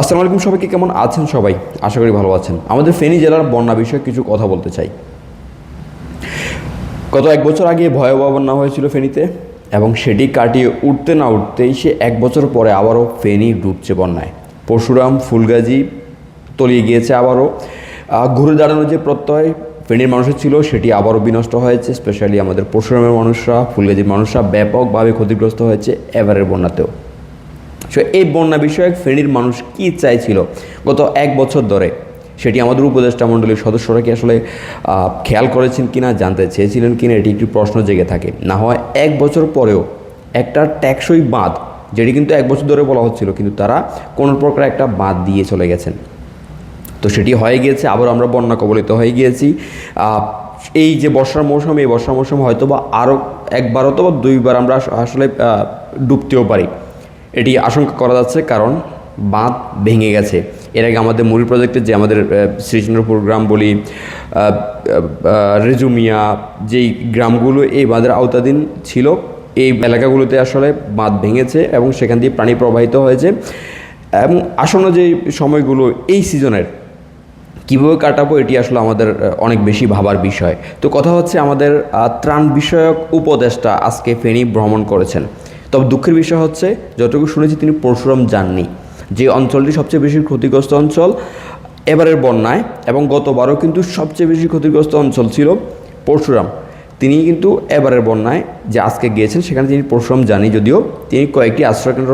আসসালামু আলাইকুম সবাইকে, কেমন আছেন সবাই? আশা করি ভালো আছেন। আমাদের ফেনী জেলার বন্যা বিষয়ে কিছু কথা বলতে চাই। গত এক বছর আগে ভয়াবহ বন্যা হয়েছিল ফেনীতে এবং সেটি কাটিয়ে উঠতে না উঠতেই সে এক বছর পরে আবারও ফেনী ডুবছে বন্যায়। পরশুরাম, ফুলগাজী তলিয়ে গিয়েছে আবারও। ঘুরে দাঁড়ানোর যে প্রত্যয় ফেনীর মানুষের ছিল, সেটি আবারও বিনষ্ট হয়েছে স্পেশালি আমাদের পরশুরামের মানুষরা, ফুলগাজীর মানুষরা ব্যাপকভাবে ক্ষতিগ্রস্ত হয়েছে এবারের বন্যাতেও। সো এই বন্যা বিষয়ক ফেনীর মানুষ কি চাইছিল? গত এক বছর ধরে সেটি আমাদের উপদেষ্টা মণ্ডলীর সদস্যরা কি আসলে খেয়াল করেছেন কিনা, জানতে চেয়েছিলেন কিনা, এটি একটি প্রশ্ন জেগে থাকে। না হয় এক বছর পরেও একটা ট্যাক্সই বাঁধ, যেটি কিন্তু এক বছর ধরে বলা হচ্ছিল, কিন্তু তারা কোনো প্রকার একটা বাঁধ দিয়ে চলে গেছেন। তো সেটি হয়ে গিয়েছে, আবার আমরা বন্যা কবলিত হয়ে গিয়েছি। এই যে বর্ষার মৌসুম, এই বর্ষার মৌসুম হয়তো বা আরও একবার অথবা দুইবার আমরা আসলে ডুবতেও পারি। এটি আশঙ্কা করা যাচ্ছে কারণ বাঁধ ভেঙে গেছে। এর আগে আমাদের মূল প্রজেক্টে যে আমাদের শ্রীচন্দ্রপুর গ্রাম বলি রেজুমিয়া যেই গ্রামগুলো এই বাঁধের আওতাধীন ছিল, এই এলাকাগুলোতে আসলে বাঁধ ভেঙেছে এবং সেখান দিয়ে পানি প্রবাহিত হয়েছে। এবং আসন্ন যে সময়গুলো, এই সিজনের কীভাবে কাটাবো এটি আসলে আমাদের অনেক বেশি ভাবার বিষয়। তো কথা হচ্ছে আমাদের ত্রাণ বিষয়ক উপদেষ্টা আজকে ফেনী ভ্রমণ করেছেন। তবে দুঃখের বিষয় হচ্ছে, যতটুকু শুনেছি তিনি পরশুরাম যাননি। যে অঞ্চলটি সবচেয়ে বেশি ক্ষতিগ্রস্ত অঞ্চল, এবারের বন্যায়, এবং গতবারও কিন্তু সবচেয়ে বেশি ক্ষতিগ্রস্ত অঞ্চল ছিল পরশুরাম। তিনি কিন্তু এবারের বন্যায় যে আজকে গিয়েছেন, সেখানে তিনি পরশুরাম জানি যদিও তিনি কয়েকটি আশ্রয়কেন্দ্র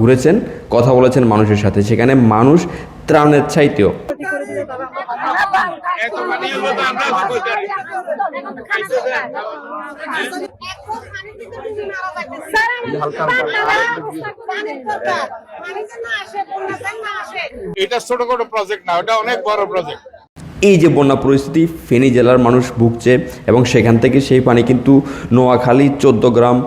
ঘুরেছেন, কথা বলেছেন মানুষের সাথে। সেখানে মানুষ ত্রাণের চাইতেও। এটা ছোটখাটো প্রজেক্ট না ওটা অনেক বড় প্রজেক্ট এই যে বন্যা পরিস্থিতি ফেনী জেলার মানুষ ভুগছে এবং সেখান থেকে সেই পানি কিন্তু নোয়াখালী চোদ্দ গ্রাম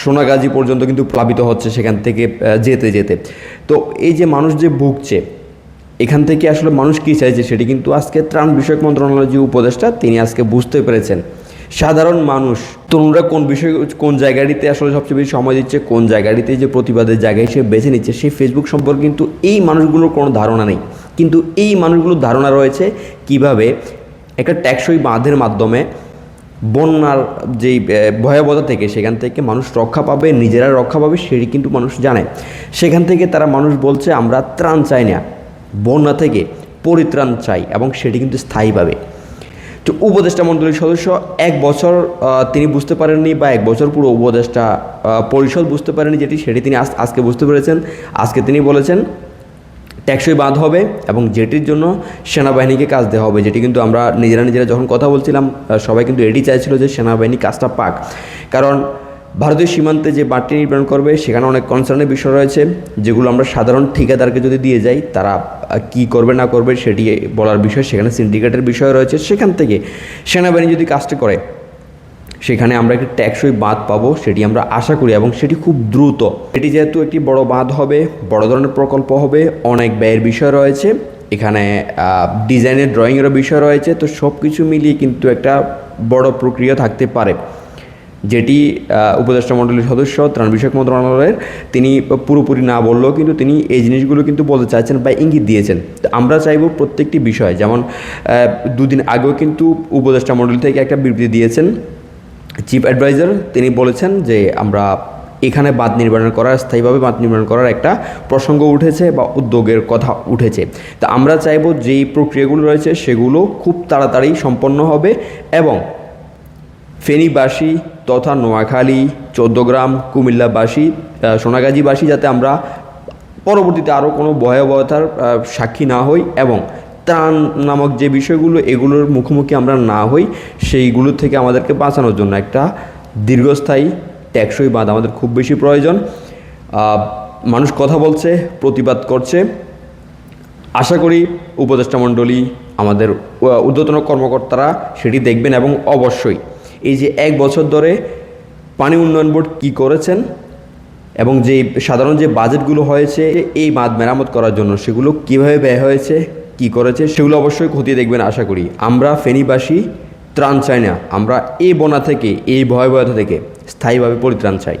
সোনাগাজী পর্যন্ত কিন্তু প্লাবিত হচ্ছে সেখান থেকে যেতে যেতে। তো এই যে মানুষ যে ভুগছে এখান থেকে আসলে মানুষ কী চাইছে সেটি কিন্তু আজকে ত্রাণ বিষয়ক মন্ত্রণালয়ের যে উপদেষ্টা তিনি আজকে বুঝতে পেরেছেন। সাধারণ মানুষ, তরুণরা কোন বিষয়, কোন জায়গাটিতে আসলে সবচেয়ে বেশি সময় দিচ্ছে, কোন জায়গাটিতে যে প্রতিবাদের জায়গা হিসেবে বেছে নিচ্ছে, সেই ফেসবুক সম্পর্কে কিন্তু এই মানুষগুলোর কোনো ধারণা নেই। কিন্তু এই মানুষগুলোর ধারণা রয়েছে কীভাবে একটা ট্যাক্সই বাঁধের মাধ্যমে বন্যার যেই ভয়াবহতা থেকে সেখান থেকে মানুষ রক্ষা পাবে, নিজেরা রক্ষা পাবে, সেটি কিন্তু মানুষ জানে। সেখান থেকে তারা মানুষ বলছে, আমরা ত্রাণ চাই না, বন্যা থেকে পরিত্রাণ চাই এবং সেটি কিন্তু স্থায়ীভাবে তো উপদেষ্টা মণ্ডলীর সদস্য, এক বছর তিনি বুঝতে পারেননি বা এক বছর পুরো উপদেষ্টা পরিষদ বুঝতে পারেনি যেটি, সেটি তিনি আজ- আজকে বুঝতে পেরেছেন। আজকে তিনি বলেছেন, ট্যাক্সই বাঁধ হবে এবং যেটির জন্য সেনাবাহিনীকে কাজ দেওয়া হবে, যেটি কিন্তু আমরা নিজেরা নিজেরা যখন কথা বলছিলাম সবাই কিন্তু এটি চাইছিল যে সেনাবাহিনী কাজটা পাক। কারণ ভারতীয় সীমান্তে যে বাঁধটি নির্মাণ করবে, সেখানে অনেক কনসার্নের বিষয় রয়েছে, যেগুলো আমরা সাধারণ ঠিকাদারকে যদি দিয়ে যাই, তারা কি করবে, না করবে, সেটি বলার বিষয়, সেখানে সিন্ডিকেটের বিষয় রয়েছে। সেখান থেকে সেনাবাহিনী যদি কাজটি করে, সেখানে আমরা একটি ট্যাক্সই বাঁধ পাবো, সেটি আমরা আশা করি এবং সেটি খুব দ্রুত। এটি যেহেতু একটি বড় বাঁধ হবে, বড় ধরনের প্রকল্প হবে, অনেক ব্যয়ের বিষয় রয়েছে, এখানে ডিজাইনের ড্রয়িংয়েরও বিষয় রয়েছে, তো সব কিছু মিলিয়ে কিন্তু একটা বড় প্রক্রিয়া থাকতে পারে। যেটি উপদেষ্টা মণ্ডলীর সদস্য ত্রাণ বিষয়ক মন্ত্রণালয়ের, তিনি পুরোপুরি না বললেও কিন্তু তিনি এই জিনিসগুলো কিন্তু বলতে চাইছেন বা ইঙ্গিত দিয়েছেন। তো আমরা চাইব প্রত্যেকটি বিষয়, যেমন দুদিন আগেও কিন্তু উপদেষ্টা মণ্ডলী থেকে একটা বিবৃতি দিয়েছেন। চিফ অ্যাডভাইজার তিনি বলেছেন যে আমরা এখানে বাঁধ নির্মাণ করার, স্থায়ীভাবে বাঁধ নির্মাণ করার একটা প্রসঙ্গ উঠেছে বা উদ্যোগের কথা উঠেছে। তা আমরা চাইব যেই প্রক্রিয়াগুলো রয়েছে সেগুলো খুব তাড়াতাড়ি সম্পন্ন হবে এবং ফেনীবাসী তথা নোয়াখালী, চৌদ্দগ্রাম, কুমিল্লাবাসী সোনাগাজীবাসী যাতে আমরা পরবর্তীতে আরও কোনো ভয়াবহতার সাক্ষী না হই এবং ত্রাণ নামক যে বিষয়গুলো, এগুলোর মুখোমুখি আমরা না হই, সেইগুলো থেকে আমাদেরকে বাঁচানোর জন্য একটা দীর্ঘস্থায়ী ট্যাক্সই বাঁধ আমাদের খুব বেশি প্রয়োজন। মানুষ কথা বলছে, প্রতিবাদ করছে। আশা করি উপদেষ্টা মণ্ডলী আমাদের উ- ঊর্ধ্বতন কর্মকর্তারা সেটি দেখবেন এবং অবশ্যই এই যে এক বছর ধরে পানি উন্নয়ন বোর্ড কি করেছেন এবং যে সাধারণ যে বাজেটগুলো হয়েছে, এই বাঁধ মেরামত করার জন্য সেগুলো কীভাবে ব্যয় হয়েছে, কি করেছে, সেগুলো অবশ্যই খতিয়ে দেখবেন আশা করি। আমরা ফেনীবাসী ত্রাণ চাই না, আমরা এই বনা থেকে, এই ভয়াবহতা থেকে স্থায়ীভাবে পরিত্রাণ চাই।